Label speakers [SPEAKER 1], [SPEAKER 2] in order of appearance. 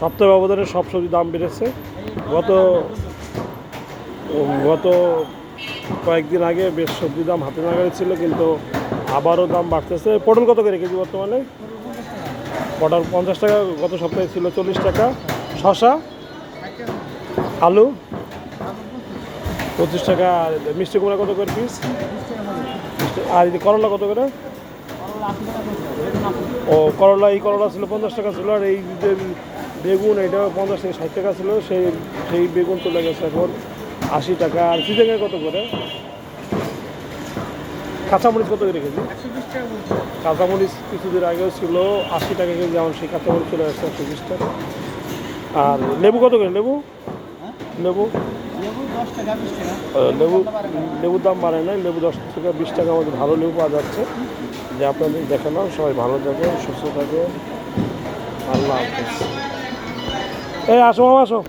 [SPEAKER 1] সপ্তাহ ব্যবধানে সব সবজি দাম বেড়েছে। গত গত কয়েকদিন আগে বেশ সবজি দাম হাতে নাগারে ছিল, কিন্তু আবারও দাম বাড়তেছে। পটল কত করে কেজি বর্তমানে? পটল পঞ্চাশ টাকা, গত সপ্তাহে ছিল চল্লিশ টাকা। শশা আলু? পঁচিশ টাকা। আর মিষ্টি কুমড়া কত করে পিস আর করলা কত করে? ও, করলা, এই করলা ছিল পঞ্চাশ টাকা ছিল, আর এই বেগুন এটা পঞ্চাশ থেকে ষাট টাকা ছিল সেই সেই বেগুন চলে গেছে এখন আশি টাকা। আর চিকেনের কত করে? কাঁচামরিচ কত করে কেজি? কাঁচামরিচ কিছুদিন আগেও ছিল আশি টাকা কেজি যেমন সেই কাঁচামরিচ চলে আসছে একশো বিশ টাকা। আর লেবু কত করে? লেবু? লেবু? লেবু লেবুর দাম বাড়ে নাই লেবু দশ থেকে বিশ টাকা আমাদের ভালো লেবু পাওয়া যাচ্ছে। যে আপনাদের দেখালাম সবাই ভালো থাকে সুস্থ থাকে আল্লাহ হাফেজ। এই আসো মামা আসো